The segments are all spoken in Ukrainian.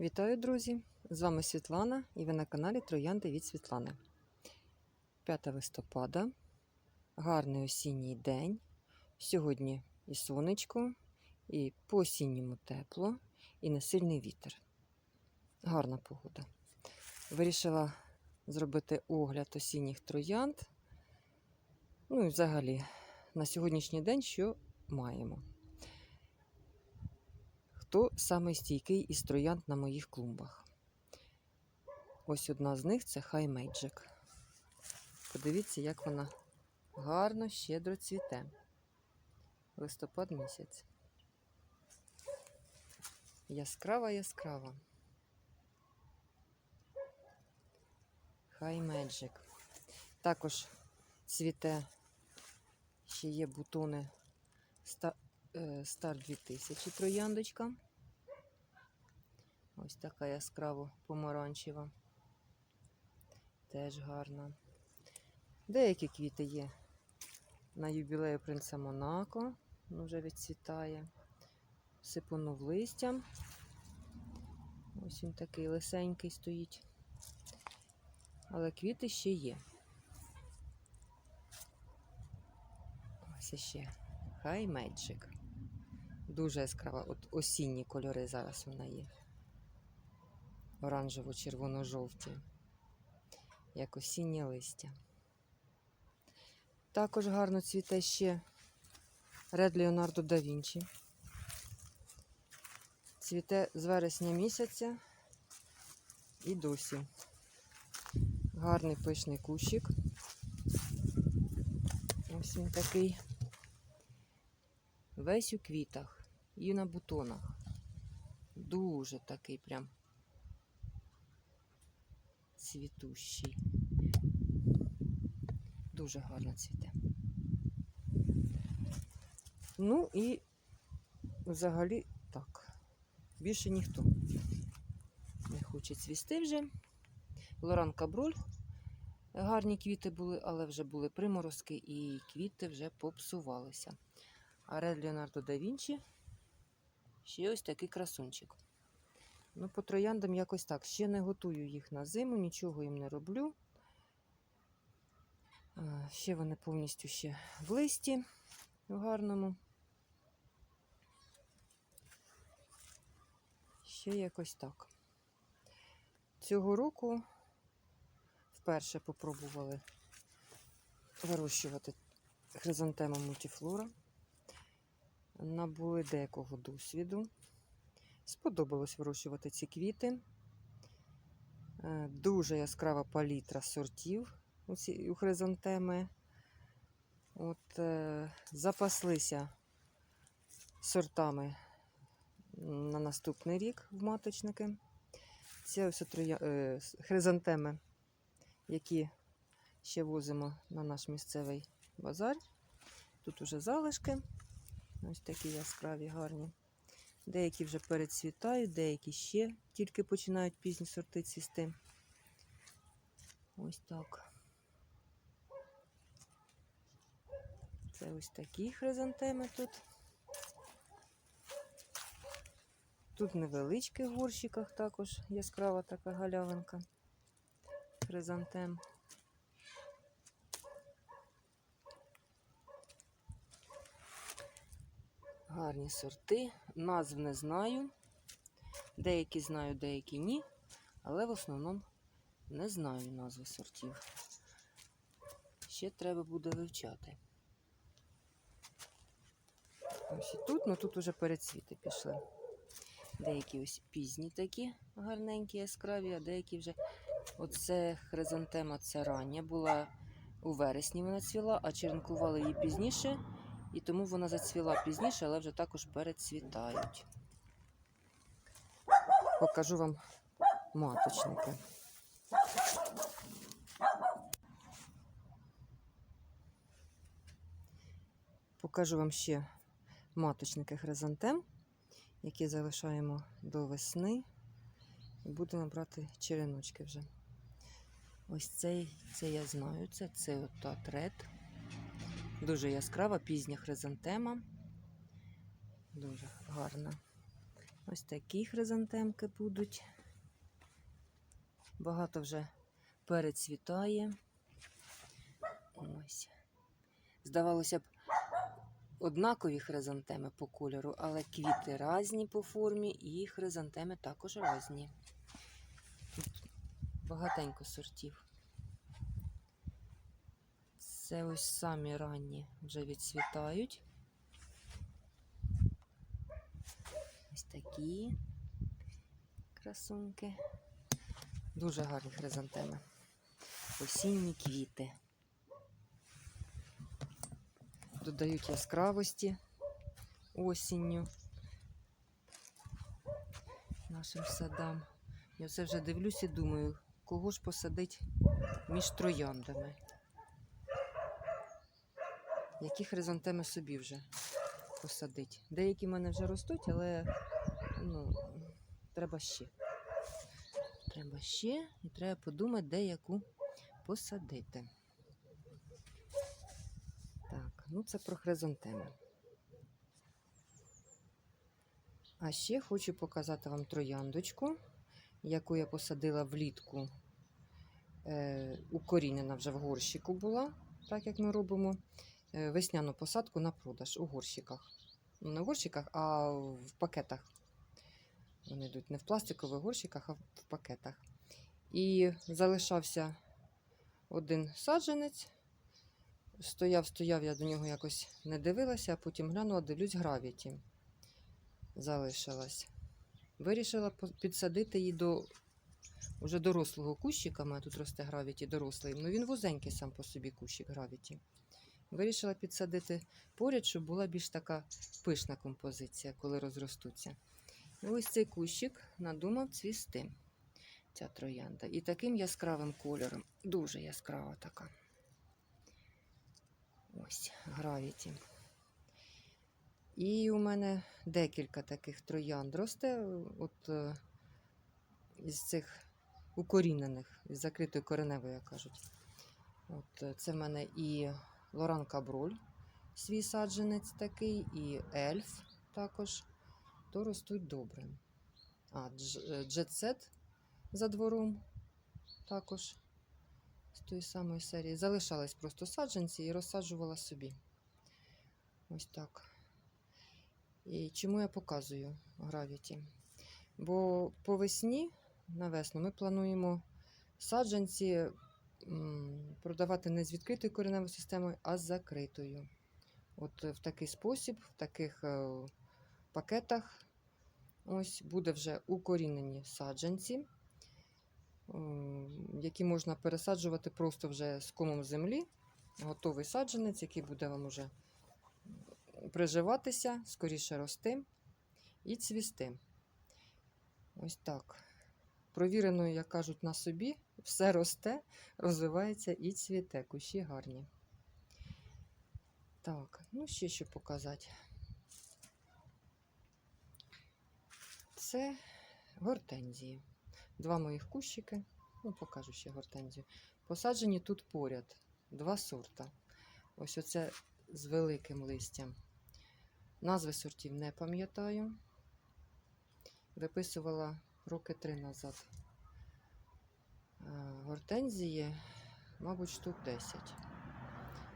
Вітаю, друзі! З вами Світлана і ви на каналі Троянди від Світлани. 5 листопада, гарний осінній день. Сьогодні і сонечко, і по осінньому тепло, і не сильний вітер. Гарна погода. Вирішила зробити огляд осінніх троянд. Ну і взагалі на сьогоднішній день що маємо. Хто самий стійкий із троянд на моїх клумбах? Ось одна з них це High Magic. Подивіться, як вона гарно, щедро цвіте. Листопад місяць. Яскрава, яскрава. High Magic. Також цвіте, ще є бутони е, Star 2000 трояндочка. Ось така яскраво помаранчева. Теж гарна. Деякі квіти є на юбілею принца Монако. Ну, вже відцвітає. Сипонув листям. Ось він такий лисенький стоїть. Але квіти ще є. Ось іще. Хай Magic. Дуже яскрава. От осінні кольори зараз вона є. Оранжево-червоно-жовті. Як осіннє листя. Також гарно цвіте ще Ред Леонардо да Вінчі. Цвіте з вересня місяця і досі. Гарний пишний кущик. Ось він такий. Весь у квітах і на бутонах. Дуже такий прям цвітущий. Дуже гарно цвіте. Ну і взагалі так. Більше ніхто не хоче цвісти вже. Лоран Кабруль. Гарні квіти були, але вже були приморозки і квіти вже попсувалися. А Ред Леонардо да Вінчі ще ось такий красунчик. Ну, по трояндам якось так. Ще не готую їх на зиму, нічого їм не роблю. Ще вони повністю ще в листі в гарному. Ще якось так. Цього року вперше попробували вирощувати хризантему мультифлора набули деякого досвіду. Сподобалось вирощувати ці квіти. Е, Дуже яскрава палітра сортів у, хризантеми. От, е, запаслися сортами на наступний рік в маточники. Це ось е, хризантеми, які ще возимо на наш місцевий базар. Тут уже залишки. Ось такі яскраві, гарні. Деякі вже перецвітають, деякі ще тільки починають пізні сорти цвісти. Ось так. Це ось такі хризантеми тут. Тут невеличких горщиках також яскрава така галявинка. Хризантем. Гарні сорти. Назв не знаю. Деякі знаю, деякі ні. Але в основному не знаю назви сортів. Ще треба буде вивчати. Ось і тут, ну тут уже перецвіти пішли. Деякі ось пізні такі гарненькі, яскраві, а деякі вже оце хризантема, це рання. Була у вересні вона цвіла, а черенкували її пізніше. І тому вона зацвіла пізніше, але вже також перецвітають. Покажу вам маточники. Покажу вам ще маточники хризантем, які залишаємо до весни. І будемо брати череночки вже. Ось цей, це я знаю, це, це от трет. Дуже яскрава, пізня хризантема. Дуже гарна. Ось такі хризантемки будуть. Багато вже перецвітає. Ось. Здавалося б, однакові хризантеми по кольору, але квіти різні по формі і хризантеми також різні. Тут багатенько сортів. Це ось самі ранні вже відцвітають. Ось такі красунки. Дуже гарні хризантеми. Осінні квіти. Додають яскравості осінню нашим садам. Я все вже дивлюся і думаю, кого ж посадить між трояндами. Які хризантеми собі вже посадить. Деякі в мене вже ростуть, але ну, треба ще. Треба ще і треба подумати, де яку посадити. Так, ну це про хризантеми. А ще хочу показати вам трояндочку, яку я посадила влітку. Е, укорінена вже в горщику була, так як ми робимо весняну посадку на продаж у горщиках. Ну, не в горщиках, а в пакетах. Вони йдуть не в пластикових горщиках, а в пакетах. І залишався один саджанець. Стояв, стояв, я до нього якось не дивилася, а потім глянула, дивлюсь, гравіті залишилась. Вирішила підсадити її до уже дорослого кущика. У тут росте гравіті дорослий. Ну він вузенький сам по собі кущик гравіті. Вирішила підсадити поряд, щоб була більш така пишна композиція, коли розростуться. І ось цей кущик надумав цвісти, ця троянда. І таким яскравим кольором. Дуже яскрава така. Ось, гравіті. І у мене декілька таких троянд росте. От е, із цих укорінених, із закритою кореневою, як кажуть. От, е, це в мене і Лоран Каброль, свій саджанець такий, і ельф також. То ростуть добре. А е, джетсет за двором також з тої самої серії. Залишались просто саджанці і розсаджувала собі. Ось так. І чому я показую гравіті? Бо по весні, на весну, ми плануємо саджанці продавати не з відкритою кореневою системою, а з закритою. От в такий спосіб, в таких е, пакетах, ось буде вже укорінені саджанці, які можна пересаджувати просто вже з комом землі. Готовий саджанець, який буде вам уже приживатися, скоріше рости і цвісти. Ось так. Провірено, як кажуть, на собі, все росте, розвивається і цвіте. Кущі гарні. Так, ну ще що показати. Це гортензії. Два моїх кущики. Ну, покажу ще гортензію. Посаджені тут поряд. Два сорта. Ось оце з великим листям. Назви сортів не пам'ятаю. Виписувала роки три назад. Е, Гортензії, мабуть, штук 10.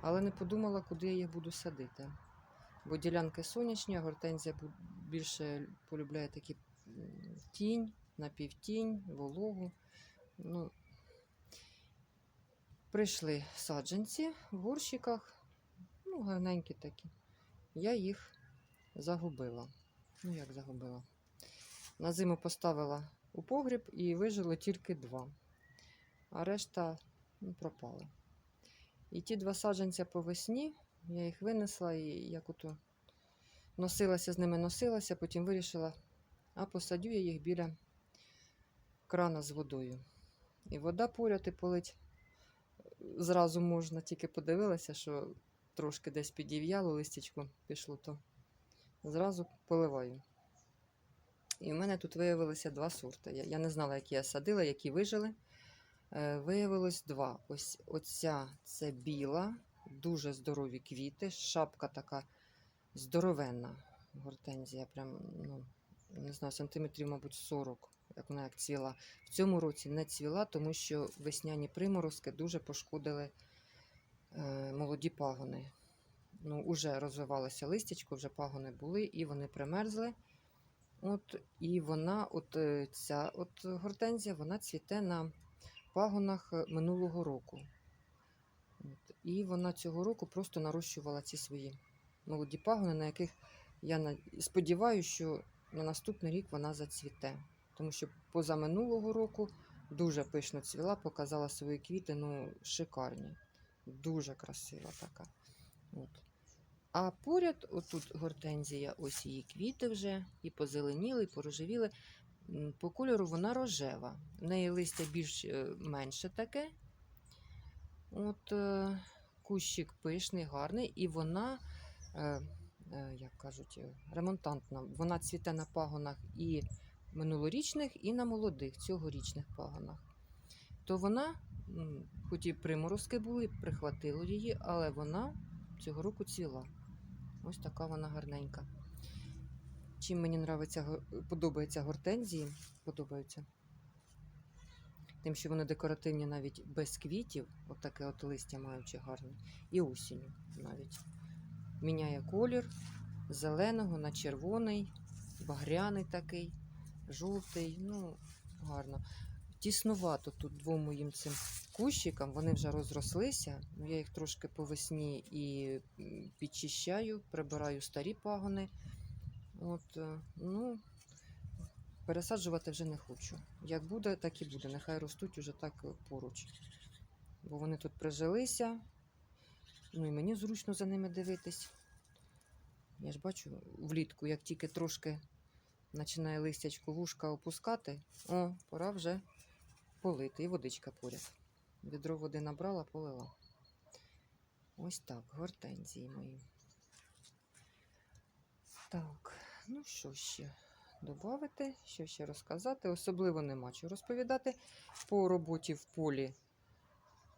Але не подумала, куди я їх буду садити. Бо ділянки сонячні, а гортензія більше полюбляє такі тінь, напівтінь, вологу. Ну, прийшли саджанці в горщиках, ну, гарненькі такі. Я їх загубила. Ну, як загубила? На зиму поставила у погріб і вижило тільки два, а решта ну, пропали. І ті два саджанця по весні, я їх винесла і як ото носилася з ними, носилася, потім вирішила, а посадю я їх біля крана з водою. І вода поряд і полить зразу можна, тільки подивилася, що трошки десь підів'яло, листячко пішло, то зразу поливаю. І в мене тут виявилося два сорти. Я, я не знала, які я садила, які вижили. Е, виявилось два. Ось оця це біла, дуже здорові квіти, шапка така здоровенна. Гортензія, прям, ну, не знаю, сантиметрів, мабуть, 40, як вона як цвіла. В цьому році не цвіла, тому що весняні приморозки дуже пошкодили е, молоді пагони. Ну, уже розвивалося листячко, вже пагони були, і вони примерзли. От, і вона, от е, ця от гортензія, вона цвіте на пагонах е, минулого року. От, і вона цього року просто нарощувала ці свої молоді пагони, на яких я сподіваюся, що на наступний рік вона зацвіте. Тому що позаминулого року дуже пишно цвіла, показала свої квіти, ну, шикарні. Дуже красива така. От. А поряд, отут гортензія, ось її квіти вже і позеленіли, і порожевіли. По кольору вона рожева. В неї листя більш е, менше таке. От е, кущик пишний, гарний, і вона, е, як кажуть, ремонтантна. Вона цвіте на пагонах і минулорічних, і на молодих цьогорічних пагонах. То вона, хоч і приморозки були, прихватило її, але вона цього року цвіла. Ось така вона гарненька. Чим мені нравиться, подобається гортензії, подобаються. Тим, що вони декоративні навіть без квітів, отаке от листя маючи гарне, і осінню навіть. Міняє колір зеленого на червоний, багряний такий, жовтий, ну, гарно. Тіснувато тут двом моїм цим кущикам, вони вже розрослися. Ну, Я їх трошки по весні і підчищаю, прибираю старі пагони. От, е, ну, пересаджувати вже не хочу. Як буде, так і буде. Нехай ростуть уже так е, поруч. Бо вони тут прижилися. Ну і мені зручно за ними дивитись. Я ж бачу влітку, як тільки трошки починає листячко вушка опускати, о, пора вже полити. І водичка поряд. Відро води набрала, полила. Ось так, гортензії мої. Так, ну що ще додати, що ще розказати? Особливо нема чого розповідати. По роботі в полі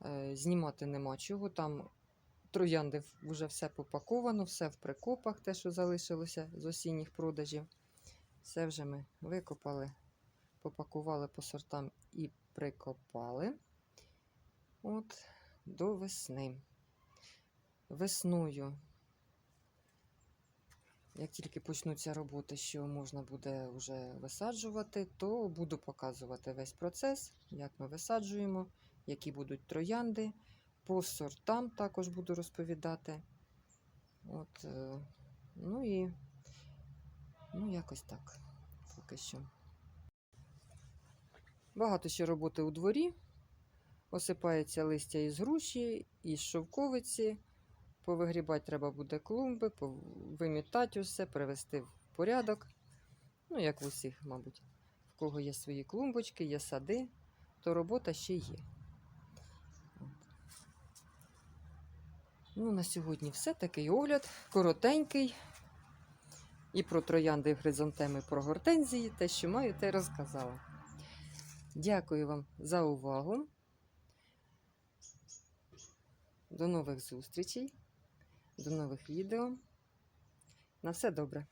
е, знімати нема чого. Там троянди вже все попаковано, все в прикопах, те, що залишилося з осінніх продажів. Все вже ми викопали, попакували по сортам і прикопали. От до весни. Весною як тільки почнуться роботи, що можна буде вже висаджувати, то буду показувати весь процес, як ми висаджуємо, які будуть троянди. По сортам також буду розповідати. От, е, ну і ну, якось так. Поки що. Багато ще роботи у дворі. Осипається листя із груші, із шовковиці. Повигрібати треба буде клумби, вимітати усе, привести в порядок. Ну, як в усіх, мабуть. В кого є свої клумбочки, є сади, то робота ще є. Ну, на сьогодні все. Такий огляд, коротенький. І про троянди і хризантеми, і про гортензії. Те, що маю, те розказала. Дякую вам за увагу. До нових зустрічей, до нових відео. На все добре.